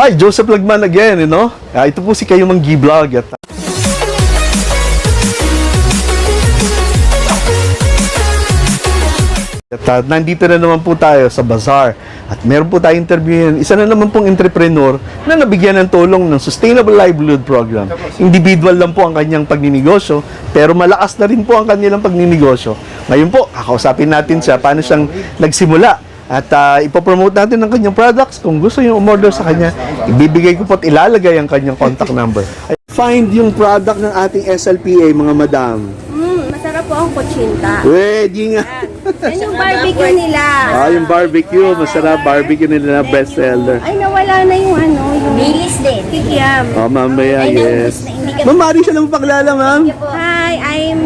Hi, Joseph Lagman again, you know? Ah, ito po si Kayo Manggi Vlog at At uh, nandito na naman po tayo sa bazaar at meron po tayong interview isa na naman pong entrepreneur na nabigyan ng tulong ng Sustainable Livelihood Program. Individual lang po ang kanyang pagninegosyo pero malakas na rin po ang kanilang pagninegosyo. Ngayon po, kakausapin natin siya paano siyang nagsimula at uh, ipopromote natin ang kanyang products. Kung gusto yung umorder sa kanya, ibibigay ko po at ilalagay ang kanyang contact number. Find yung product ng ating SLPA mga madam. Mm, masarap po ang kutsinta. Pwede nga. Yan yung barbecue nila. Ah, yung barbecue, masarap barbecue nila na bestseller. Ay, nawala na yung ano, yung Bilis din. kikiam. Oh, mamaya, yes. Ma'am, maaari siya lang paklala, ma'am. Hi, I'm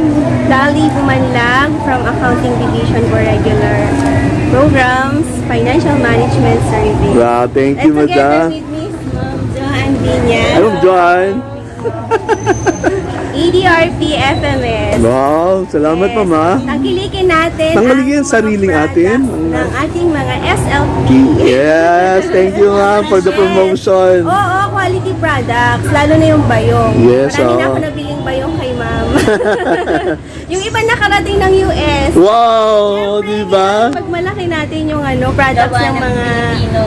Dali Bumanlag from Accounting Division for Regular Programs, Financial Management Service. Wow, thank you, And together madam. with Miss Ma'am Joanne Viñas, Ano, Joan? EDRP FMS. Wow, salamat, Yes. ma'am, ha? Tangkilikin natin Tangkilikin ang ang sariling mga atin. products ng ating mga SLP. Yes, thank you, ma'am, for the promotion. Oo, quality products. Lalo na yung bayong. Yes, Marami na oo. ako ma'am. yung iba nakarating ng US. Wow, di ba? Pag malaki natin yung ano, products ng mga,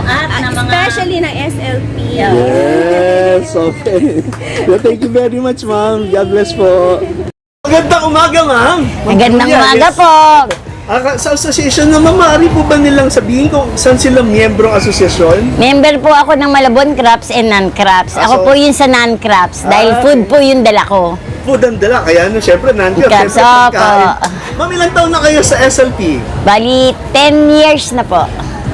at at ng mga especially ng SLP. Yes, okay. Well, thank you very much, ma'am. God bless po. Magandang umaga, ma'am. Magandang umaga po. Ah, sa association naman, maaari po ba nilang sabihin kung saan sila miyembro ng asosasyon? Member po ako ng Malabon Crops and Non-Crops. Ah, Ako so- po yun sa Non-Crops dahil Ah, food po yung dala ko. Food ang dala, kaya ano, syempre, nandiyan. Ikaw, Syempre, opo. pagkain. Ma'am, ilang taon na kayo sa SLP? Bali, 10 years na po.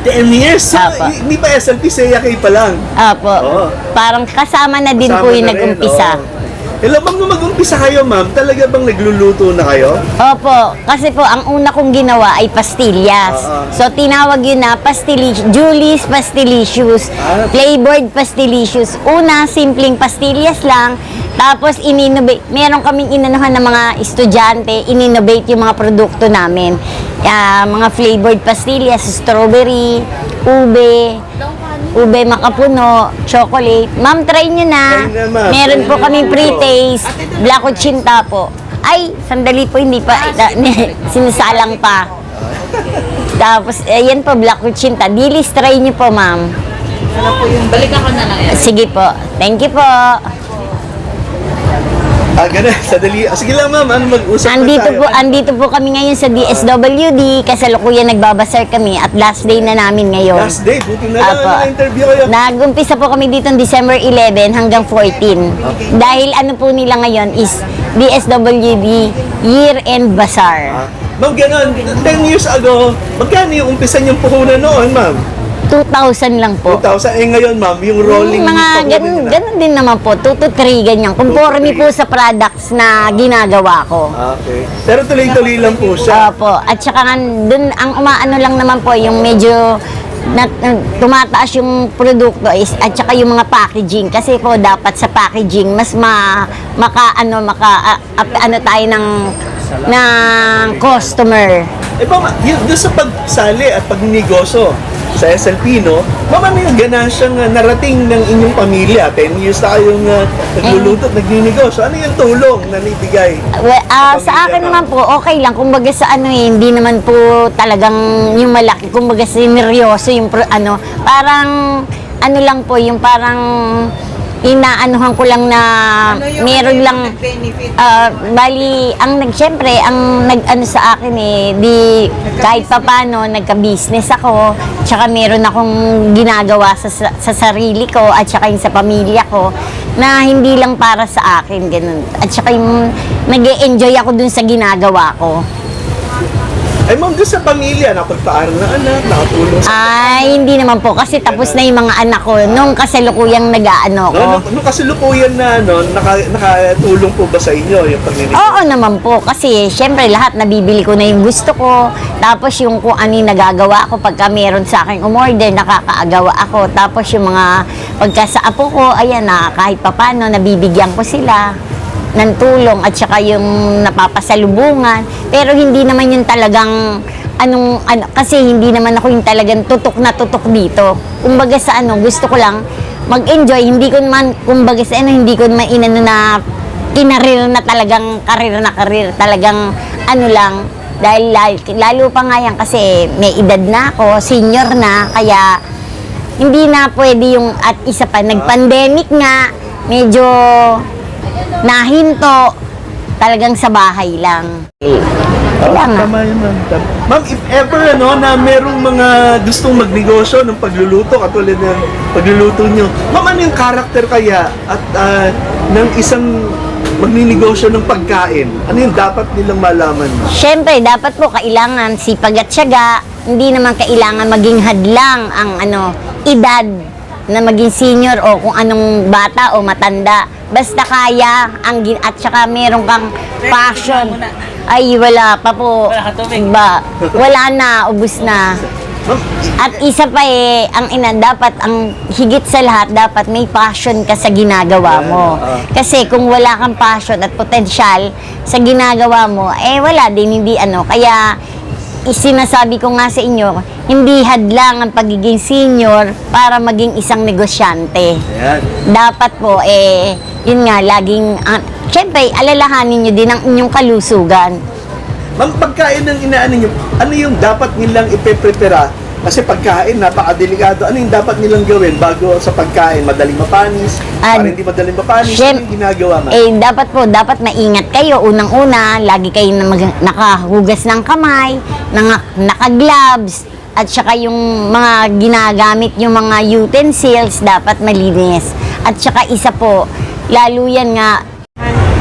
10 years? So, Opo. hindi pa SLP, Seyakay pa lang. Opo. Oo. Parang kasama na din Kasama po yung na rin, nag-umpisa. oo. Hello, ma'am, nung mag-umpisa kayo, ma'am, talaga bang nagluluto na kayo? Opo, kasi po ang una kong ginawa ay pastillas. Oo. So tinawag yun na pastillish, Julie's Pastilicious, Ah. flavored pastilicious. Una, simpleng pastillas lang. Tapos ininnovate, meron kaming inanuhan ng mga estudyante, ininnovate yung mga produkto namin. Ah, mga flavored pastillas, strawberry, ube, ube makapuno, chocolate. Ma'am, try nyo na. Try na, ma'am. Meron Try po na kaming po. pre-taste, black chinta po. Ay, sandali po, hindi pa, da- sinisalang pa. Tapos, ayan po, black chinta. Dilis, try niyo po, ma'am. Balikan ko na lang yan. Sige po. Thank you po. Ah, ganun, sadali. Ah, sige lang, ma'am, ano mag-usap Andito tayo? po, andito po kami ngayon sa DSWD. Kasalukuyan nagbabasar kami at last day na namin ngayon. Last day, buti na lang, Apo. na-interview kayo. Nag-umpisa po kami dito ng December 11 hanggang 14. Dahil ano po nila ngayon is DSWD Year-End Bazaar. Ah, Ma'am, ganun, 10 years ago, magkano yung umpisa niyong puhunan noon, ma'am? 2,000 lang po. 2,000. Eh ngayon, ma'am, yung rolling mga puhunan ganun, na. ganun din naman po. 2 to 3 ganyan. Conforme po sa products na ginagawa ko. Ah, Okay. Pero tuloy-tuloy lang po siya. Opo. At saka nga, dun, ang umaano lang naman po, yung medyo na, na- tumataas yung produkto is, at saka yung mga packaging kasi po dapat sa packaging mas ma maka ano maka a- ap- ano tayo ng ng customer Eh ba, yun, doon sa pagsali at pagnegosyo sa SLP, no? Ma'am, ano yung ganansyang uh, narating ng inyong pamilya? 10 years na kayong uh, nagluluto at nagninegosyo. Ano yung tulong na naibigay? Well, ah, Sa akin ma'am. naman po, okay lang. Kumbaga sa ano eh, hindi naman po talagang yung malaki. Kumbaga sineryoso yung pro- ano. Parang, ano lang po, yung parang inaanuhan ko lang na meron lang benefit? ah, bali ang nag syempre ang nag ano sa akin eh di kahit papano nagka-business ako tsaka meron akong ginagawa sa, sa, sa sarili ko at tsaka yung sa pamilya ko na hindi lang para sa akin ganun. At tsaka yung nag enjoy ako dun sa ginagawa ko Ay, ma'am, doon sa pamilya, nakapagpaaral na anak, nakatulong sa... ay hindi naman po kasi tapos na yung mga anak ko nung kasalukuyang nag-aano ko No, nung, nung kasalukuyan na, no, naka, nakatulong po ba sa inyo yung pagninegosyo? Oo naman po, kasi syempre lahat nabibili ko na yung gusto ko. Tapos yung kung ano yung nagagawa ko pagka meron sa akin umorder, nakakaagawa ako. Tapos yung mga pagka sa apo ko, ayan na, kahit papano, nabibigyan ko sila ng tulong at saka yung napapasalubungan. Pero hindi naman yung talagang anong ano kasi hindi naman ako yung talagang tutok na tutok dito. Kumbaga sa ano, gusto ko lang mag-enjoy, hindi ko naman kumbaga sa ano, hindi ko naman inano na kinarir na talagang karir na karir, talagang ano lang dahil lalo, pa nga yan kasi may edad na ako, senior na, kaya hindi na pwede yung at isa pa nag-pandemic nga, medyo nahinto talagang sa bahay lang. Kaya nga. Tama yun, ma'am. Tama. Ma'am, if ever ano, na merong mga gustong magnegosyo ng pagluluto, katulad ng pagluluto nyo, ma'am, ano yung karakter kaya at ah, ng isang magninegosyo ng pagkain? Ano yung dapat nilang malaman, ma'am? Siyempre, dapat po kailangan sipag at syaga. Hindi naman kailangan maging hadlang ang ano, edad na maging senior o kung anong bata o matanda. Basta kaya ang gin at saka meron kang passion. Ay, wala pa po. Wala ka tubig. Ba, wala na, ubus na. At isa pa eh, ang ina, dapat, ang higit sa lahat, dapat may passion ka sa ginagawa mo. ah. Kasi kung wala kang passion at potensyal sa ginagawa mo, eh wala din, hindi ano. Kaya, isinasabi ko nga sa inyo, hindi hadlang ang pagiging senior para maging isang negosyante. ayan. Dapat po, eh, yun nga, laging, uh, syempre, alalahanin nyo din ang inyong kalusugan. Ma'am, pagkain ng inaano nyo, ano yung dapat nilang ipeprepara? Kasi pagkain, napakadelikado. Ano yung dapat nilang gawin bago sa pagkain? Madaling mapanis? Ah, para hindi madaling mapanis? syem- ano yung ginagawa, ma'am? Eh, dapat po, dapat maingat kayo. Unang-una, lagi kayo na mag- nakahugas ng kamay, naka- naka-gloves, at saka yung mga ginagamit yung mga utensils, dapat malinis. At saka isa po, lalo yan nga,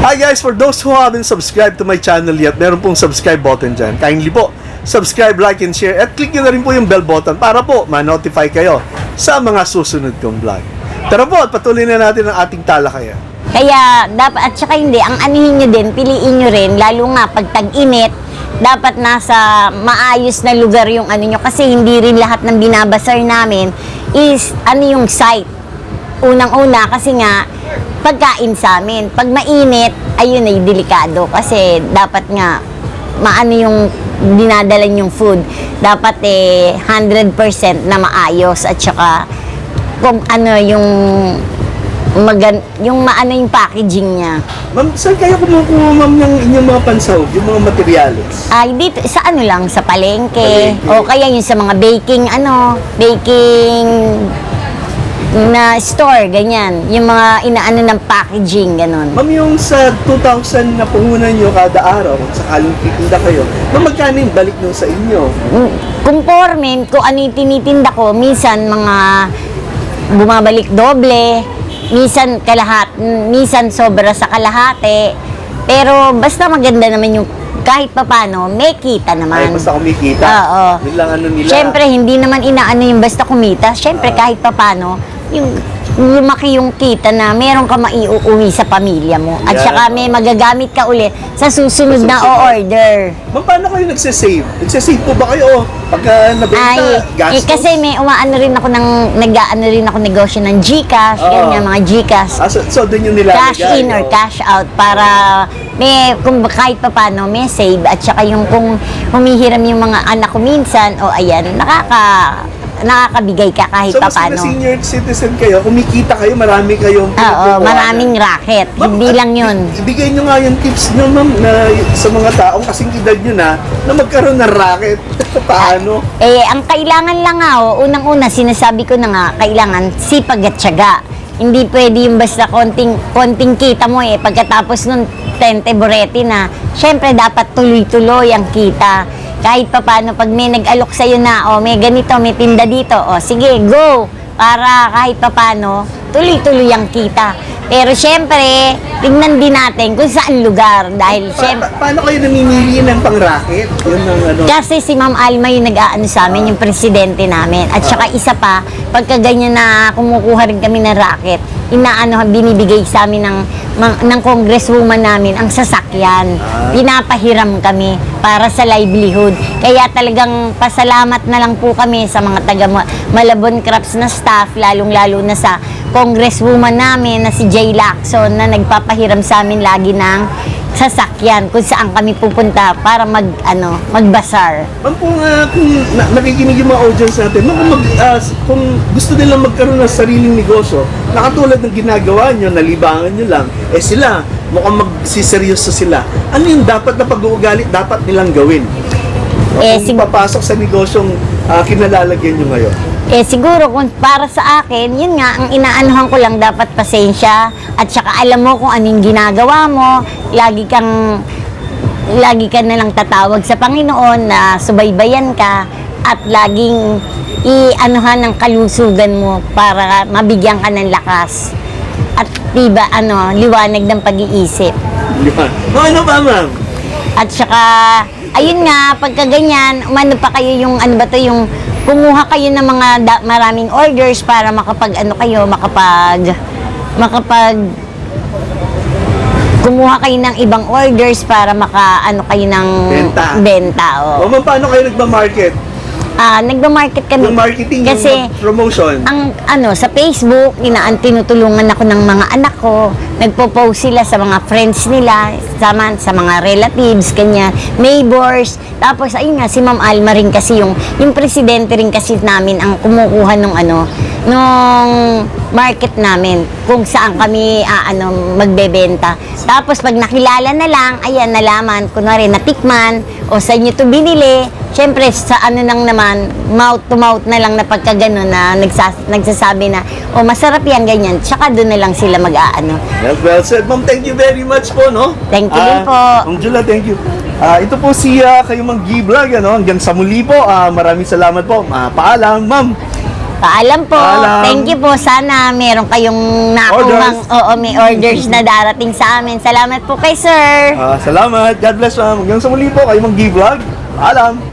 Hi guys, for those who haven't subscribed to my channel yet, meron pong subscribe button dyan. Kindly po, subscribe, like, and share. At click nyo na rin po yung bell button para po ma-notify kayo sa mga susunod kong vlog. Tara po, at patuloy na natin ang ating talakayan. Kaya dapat at saka hindi ang anihin nyo din, piliin nyo rin lalo nga pag tag-init, dapat nasa maayos na lugar yung ano nyo kasi hindi rin lahat ng binabasar namin is ano yung site. Unang-una kasi nga pagkain sa amin. Pag mainit, ayun ay delikado kasi dapat nga maano yung dinadala yung food. Dapat eh 100% na maayos at saka kung ano yung magan yung maano yung packaging niya. Ma'am, saan kayo kumukuha, ma'am, ng inyong mga pansahog, yung mga materials? Ay, dito, sa ano lang, sa palengke. Palengke. O kaya yung sa mga baking, ano, baking na store, ganyan. Yung mga inaano ng packaging, ganun. Ma'am, yung sa 2,000 na puhunan nyo kada araw, kung sakaling titinda kayo, ma'am, magkano yung balik nyo sa inyo? Mm, Conforme, kung ano yung tinitinda ko, minsan mga bumabalik doble, minsan kalahat, minsan sobra sa kalahati. Pero basta maganda naman yung kahit papano, may kita Ay, naman. basta kumikita. Oo. Yun lang ano nila. Siyempre, hindi naman inaano yung basta kumita. Siyempre, Ah. kahit papano, yung lumaki yung kita na meron ka maiuuwi sa pamilya mo. At Yan. saka may magagamit ka ulit sa susunod Sa na susunod. o-order. Ma'am, paano kayo nagsisave? Nagsisave po ba kayo? Pagka nabenta, Ay, eh, gastos? kasi may umaano rin ako ng, nag-ano rin ako negosyo ng Gcash, Oo. ganyan, mga Gcash. Ah, so, so doon yung nilalagay. cash in or oh. cash out para may kung kahit pa paano may save at saka yung kung humihiram yung mga anak ko minsan o ayan nakaka nakakabigay ka kahit So, pa paano. senior citizen kayo, kumikita kayo, marami kayong Oo, maraming racket. Ma'am, Hindi lang yun. Ibigay nyo nga yung tips nyo, ma'am, na sa mga taong kasing edad nyo na, na magkaroon ng racket. Paano? Eh, ang kailangan lang nga, oh, unang-una, sinasabi ko na nga, kailangan sipag at syaga. Hindi pwede yung basta konting, konting kita mo eh, pagkatapos nun, tente boreti na. Siyempre, dapat tuloy-tuloy ang kita. Kahit pa paano, pag may nag-alok sa'yo na, oh, may ganito, may tinda dito, oh, sige, go! Para kahit pa paano, tuloy-tuloy ang kita. Pero siyempre, tingnan din natin kung saan lugar. Dahil Pa- siyempre, pa- paano kayo namimili ng pang-racket? Ano. kasi si Ma'am Alma yung nag-aano sa amin, yung presidente namin. At saka isa pa, pagka ganyan na kumukuha rin kami ng racket, inaano, binibigay sa amin ng, ng, ng congresswoman namin ang sasakyan. Pinapahiram kami para sa livelihood. Kaya talagang pasalamat na lang po kami sa mga taga Ma- Malabon Crops na staff, lalong-lalo na sa congresswoman namin na si Jay Lacson na nagpapahiram sa amin lagi ng sasakyan kung saan kami pupunta para mag ano, magbasar. Ma'am, kung, ah, kung na, nakikinig yung mga audience natin, ma'am, kung, mag, ah, kung gusto nilang magkaroon ng sariling negosyo, na katulad ng ginagawa nyo, nalibangan nyo lang, eh sila, mukhang magsiseryoso sila. Ano yung dapat na pag-uugali dapat nilang gawin? Eh, kung sig- papasok sa negosyong ah, kinalalagyan nyo ngayon. Eh siguro kung para sa akin, yun nga, ang inaanuhan ko lang dapat pasensya at saka alam mo kung anong ginagawa mo, lagi kang lagi ka na lang tatawag sa Panginoon na subaybayan ka at laging i-anuhan ng kalusugan mo para mabigyan ka ng lakas. At diba, ano, liwanag ng pag-iisip. No, ano ba, ma'am? At saka, ayun nga, pagka ganyan, umano pa kayo yung, ano ba to, yung kumuha kayo ng mga da- maraming orders para makapag, ano kayo, makapag, makapag, kumuha kayo ng ibang orders para maka, ano kayo ng Benta. benta O, oh. ma'am, paano kayo nagba-market? Ah, nagba-market kami. Yung marketing, Kasi, yung promotion. ang ano sa Facebook, inaan tinutulungan ako ng mga anak ko. Nagpo-post sila sa mga friends nila, sama sa mga relatives, kanya, neighbors. Tapos ayun nga si Ma'am Alma rin kasi yung yung presidente rin kasi namin ang kumukuha nung ano nung market namin kung saan kami ah, ano magbebenta. Tapos pag nakilala na lang, ayan nalaman kunwari natikman o sa inyo to binili, Siyempre, sa ano nang naman, mouth to mouth na lang na pagka ganun na nagsas- nagsasabi na, oh, masarap yan, ganyan. Tsaka doon na lang sila mag-aano. Well, well said. Ma'am, thank you very much po, no? Thank you din Ah, po. Ma'am Jula, thank you. Ah, ito po si uh, kayo mang G-Vlog, ano? Hanggang sa muli po. Ah, maraming salamat po. Ah, paalam, ma'am. Paalam po. Paalam. Thank you po. Sana meron kayong nakuhang, oo, may orders na darating sa amin. Salamat po kay sir. Ah, salamat. God bless, ma'am. Hanggang sa muli po, kayo mang G-Vlog. Paalam.